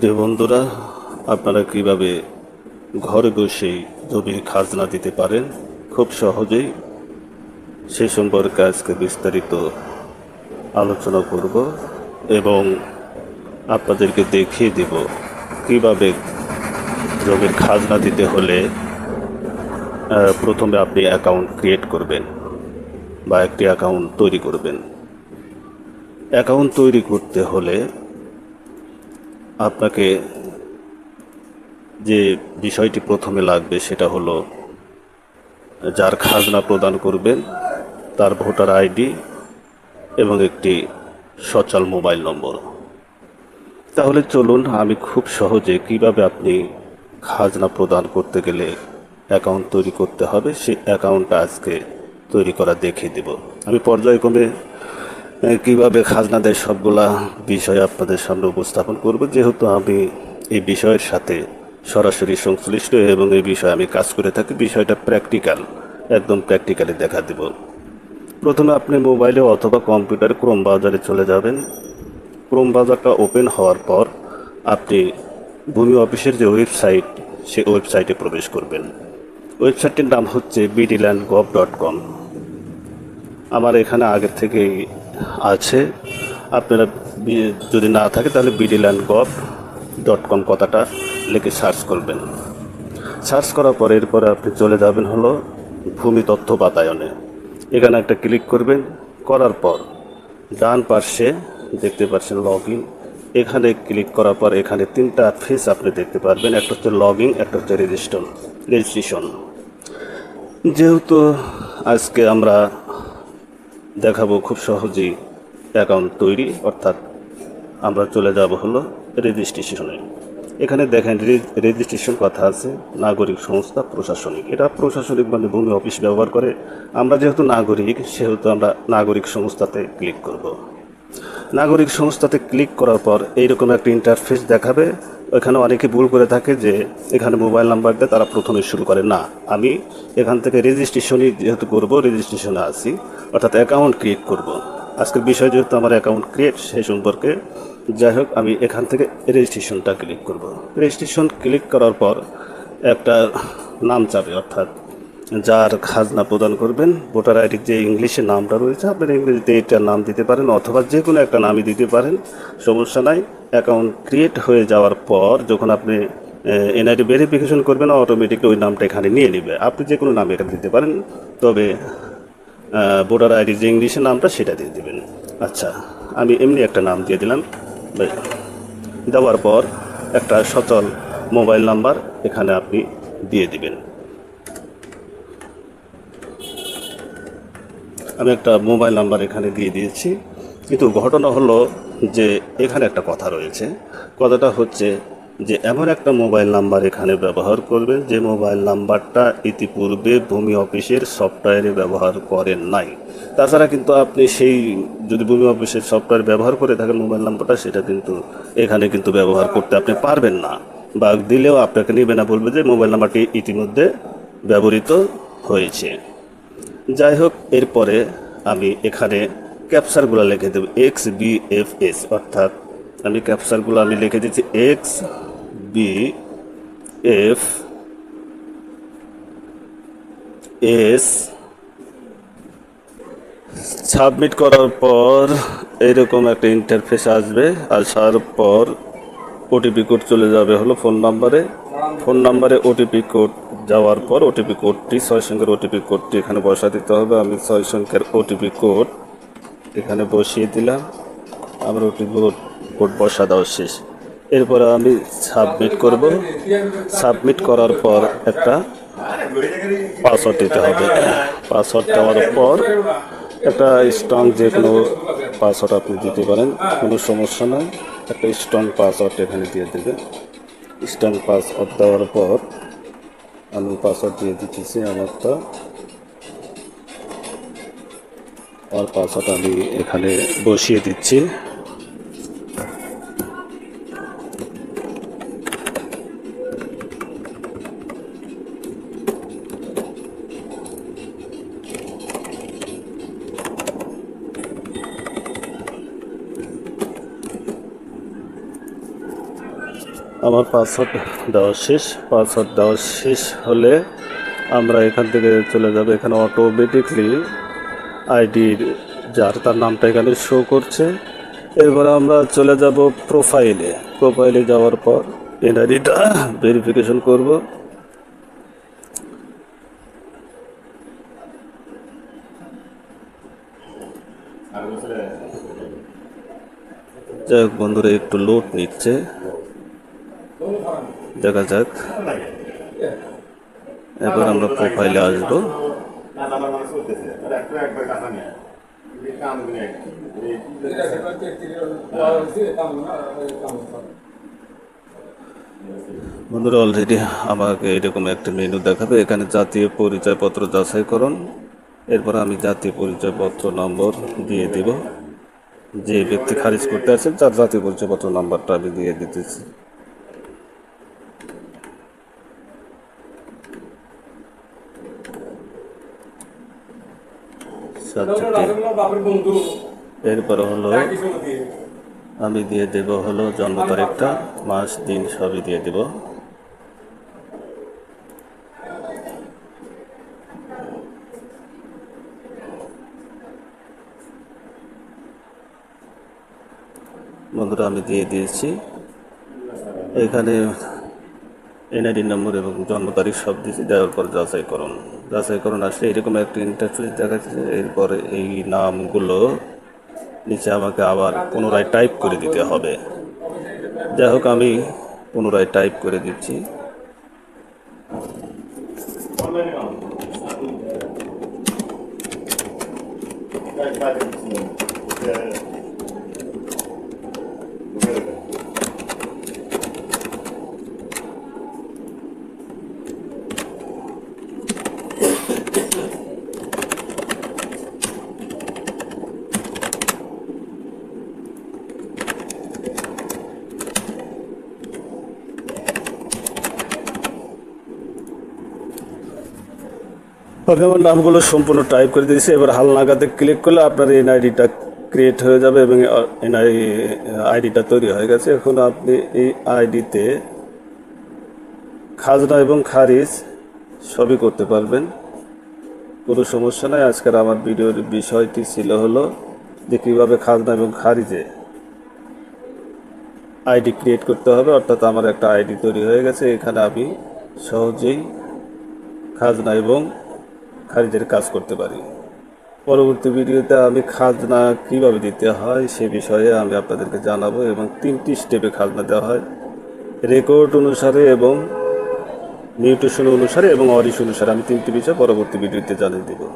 প্রিয় বন্ধুরা, আপনারা কীভাবে ঘরে বসেই জমির খাজনা দিতে পারেন? খুব সহজেই। সে সম্পর্কে আজকে বিস্তারিত আলোচনা করব এবং আপনাদেরকে দেখিয়ে দিব কীভাবে জমির খাজনা দিতে হলে প্রথমে আপনি অ্যাকাউন্ট ক্রিয়েট করবেন বা একটি অ্যাকাউন্ট তৈরি করবেন। অ্যাকাউন্ট তৈরি করতে হলে আপনাকে যে বিষয়টি প্রথমে লাগবে সেটা হলো, যার খাজনা প্রদান করবেন তার ভোটার আইডি এবং একটি সচল মোবাইল নম্বর। তাহলে চলুন আমি খুব সহজে কীভাবে আপনি খাজনা প্রদান করতে গেলে অ্যাকাউন্ট তৈরি করতে হবে, সেই অ্যাকাউন্টটা আজকে তৈরি করা দেখিয়ে দেব। আমি পর্যায়ক্রমে কীভাবে খাজনা দেয় সবগুলা বিষয় আপনাদের সামনে উপস্থাপন করব। যেহেতু আমি এই বিষয়ের সাথে সরাসরি সংশ্লিষ্ট এবং এই বিষয়ে আমি কাজ করে থাকি, বিষয়টা প্র্যাকটিক্যাল একদম প্র্যাকটিক্যালি দেখা দেব। প্রথমে আপনি মোবাইলে অথবা কম্পিউটারে ক্রোম বাজারে চলে যাবেন। ক্রোম বাজারটা ওপেন হওয়ার পর আপনি ভূমি অফিসের যে ওয়েবসাইট সে ওয়েবসাইটে প্রবেশ করবেন। ওয়েবসাইটটির নাম হচ্ছে বিডিল্যান্ড গভ ডট কম আমার এখানে আগের থেকেই আছে। আপনারা যদি না থাকে তাহলে বিডিল্যান্ড গভ ডট কম কথাটা লিখে সার্চ করবেন। সার্চ করার পরে এরপরে আপনি চলে যাবেন হলো ভূমি তথ্য বাতায়নে। এখানে একটা ক্লিক করবেন। করার পর ডান পার্শ্বে দেখতে পাচ্ছেন লগ ইন এখানে ক্লিক করার পর এখানে তিনটা ফেস আপনি দেখতে পারবেন। একটা হচ্ছে লগ ইন একটা হচ্ছে রেজিস্ট্রেশন রেজিস্ট্রেশন যেহেতু আজকে আমরা দেখাবো খুব সহজেই অ্যাকাউন্ট তৈরি, অর্থাৎ আমরা চলে যাব হলো রেজিস্ট্রেশনে এখানে দেখেন রেজিস্ট্রেশন কথা আছে, নাগরিক সংস্থা প্রশাসনিক। এটা প্রশাসনিক মানে ভূমি অফিস ব্যবহার করে। আমরা যেহেতু নাগরিক, সেহেতু আমরা নাগরিক সংস্থাতে ক্লিক করব। নাগরিক সংস্থাতে ক্লিক করার পর এইরকম একটা ইন্টারফেস দেখাবে ওখানে অনেকে ভুল করে থাকে যে এখানে মোবাইল নাম্বার দিয়ে তারা প্রথমে শুরু করে না, আমি এখান থেকে রেজিস্ট্রেশনই যেহেতু করব রেজিস্ট্রেশনে আসি অর্থাৎ অ্যাকাউন্ট ক্রিয়েট করব। আজকের বিষয় যেহেতু আমার অ্যাকাউন্ট ক্রিয়েট সেই সম্পর্কে যাই হোক, আমি এখান থেকে রেজিস্ট্রেশনটা ক্লিক করব। রেজিস্ট্রেশন ক্লিক করার পর একটা নাম চাবে, অর্থাৎ যার খাজনা প্রদান করবেন, ভোটার আইডির যে ইংলিশে নামটা রয়েছে, আপনার ইংরেজিতে এটার নাম দিতে পারেন অথবা যে কোনো একটা নামই দিতে পারেন, সমস্যা নাই। অ্যাকাউন্ট ক্রিয়েট হয়ে যাওয়ার পর যখন আপনি এনআইডি ভেরিফিকেশন করবেন অটোমেটিকলি ওই নামটা এখানে নিয়ে নেবে। আপনি যে কোনো নাম এখানে দিতে পারেন, তবে ভোটার আইডির যে ইংলিশের নামটা সেটা দিয়ে দেবেন। আচ্ছা আমি এমনি একটা নাম দিয়ে দিলাম। দেওয়ার পর একটা সচল মোবাইল নাম্বার এখানে আপনি দিয়ে দিবেন। আমি একটা মোবাইল নাম্বার এখানে দিয়ে দিয়েছি। কিন্তু ঘটনা হলো যে এখানে একটা কথা রয়েছে। কথাটা হচ্ছে যে এমন একটা মোবাইল নাম্বার এখানে ব্যবহার করবেন যে মোবাইল নাম্বারটা ইতিপূর্বে ভূমি অফিসের সফটওয়্যারে ব্যবহার করেন নাই। তাছাড়া কিন্তু আপনি সেই যদি ভূমি অফিসের সফটওয়্যার ব্যবহার করে থাকেন মোবাইল নাম্বারটা, সেটা কিন্তু এখানে কিন্তু ব্যবহার করতে আপনি পারবেন না। বা দিলেও আপনাকে নেবে না, বলবে যে মোবাইল নাম্বারটি ইতিমধ্যে ব্যবহৃত হয়েছে। যাই হোক এরপরে আমি এখানে ক্যাপচারগুলো লিখে দেব। এক্স বি এফ এস অর্থাৎ আমি ক্যাপচারগুলো আমি লিখে দিচ্ছি X B F S submit করার পর এরকম একটা ইন্টারফেস আসবে। আসার পর ওটিপি কোড চলে যাবে হলো ফোন নাম্বারে ফোন নাম্বারে ওটিপি কোড যাওয়ার পর ওটিপি কোডটি ছয় সংখ্যার ওটিপি কোডটি এখানে বসা দিতে হবে। আমি ছয় সংখ্যার ওটিপি কোড এখানে বসিয়ে দিলাম। আমার ওটিপি কোড কোড বসা দেওয়া শেষ। এরপরে আমি সাবমিট করব। সাবমিট করার পর একটা পাসওয়ার্ড দিতে হবে। পাসওয়ার্ড দেওয়ার পর একটা স্ট্রং যে কোনো পাসওয়ার্ড আপনি দিতে পারেন। কোনো সমস্যা নয় একটা স্ট্রং পাসওয়ার্ড এখানে দিয়ে দেবেন। স্ট্রং পাসওয়ার্ড দেওয়ার পর আমি পাসওয়ার্ড দিয়ে দিতেছি আমারটা। আর পাসওয়ার্ড আমি এখানে বসিয়ে দিচ্ছি। আমার পাসওয়ার্ড দেওয়া শেষ। পাসওয়ার্ড দেওয়া শেষ হলে আমরা এখান থেকে চলে যাব। এখানে অটোমেটিকলি আইডির যার তার নামটা এখানে শো করছে। এরপর আমরা চলে যাব প্রোফাইলে প্রোফাইলে যাওয়ার পর এনআইডিটা ভেরিফিকেশন করব। যাই হোক বন্ধুরা, একটু লোড নিচ্ছে। দেখা যাক। এবার আমরা প্রোফাইলে আসব। বন্ধুরা অলরেডি আমাকে এরকম একটা মেনু দেখাবে। এখানে জাতীয় পরিচয়পত্র যাচাইকরণ। এরপর আমি জাতীয় পরিচয়পত্র নম্বর দিয়ে দিব। যে ব্যক্তি খারিজ করতে আছেন তার জাতীয় পরিচয়পত্র নাম্বারটা আমি দিয়ে দিতেছি। সাবজেক্টে এরপর হলো আমি দিয়ে দেব হলো জন্ম তারিখটা, মাস, দিন সবই দিয়ে দেব। বন্ধুরা, আমি দিয়ে দিয়েছি। এখানে এনআইডি নম্বর এবং জন্ম তারিখ সব দিয়েছি দেওয়ার পর যাচাইকরণ যাচাইকরণ আসলে এরকম একটা ইন্টারফেস দেখাচ্ছে এরপরে এই নামগুলো নিচে আমাকে আবার পুনরায় টাইপ করে দিতে হবে। যাই হোক, আমি পুনরায় টাইপ করে দিচ্ছি। কাম ওকে আমার নামগুলো সম্পূর্ণ টাইপ করে দিয়েছি। এবার হালনাগাতে ক্লিক করলে আপনার এনআইডিটা ক্রিয়েট হয়ে যাবে এবং এনআই আইডিটা তৈরি হয়ে গেছে। এখন আপনি এই আইডিতে খাজনা এবং খারিজ সবই করতে পারবেন। কোনো সমস্যা নাই। আজকের আমার ভিডিওর বিষয়টি ছিল হলো যে কীভাবে খাজনা এবং খারিজে আইডি ক্রিয়েট করতে হবে। অর্থাৎ আমার একটা আইডি তৈরি হয়ে গেছে। এখানে আমি সহজেই খাজনা এবং খারিজের কাজ করতে পারি। পরবর্তী ভিডিওতে আমি খাজনা কীভাবে দিতে হয় সে বিষয়ে আমি আপনাদেরকে জানাব এবং তিনটি স্টেপে খাজনা দেওয়া হয়। রেকর্ড অনুসারে এবং নিউট্রিশন অনুসারে এবং অরিশ অনুসারে আমি তিনটি বিষয় পরবর্তী ভিডিওতে জানিয়ে দেবো।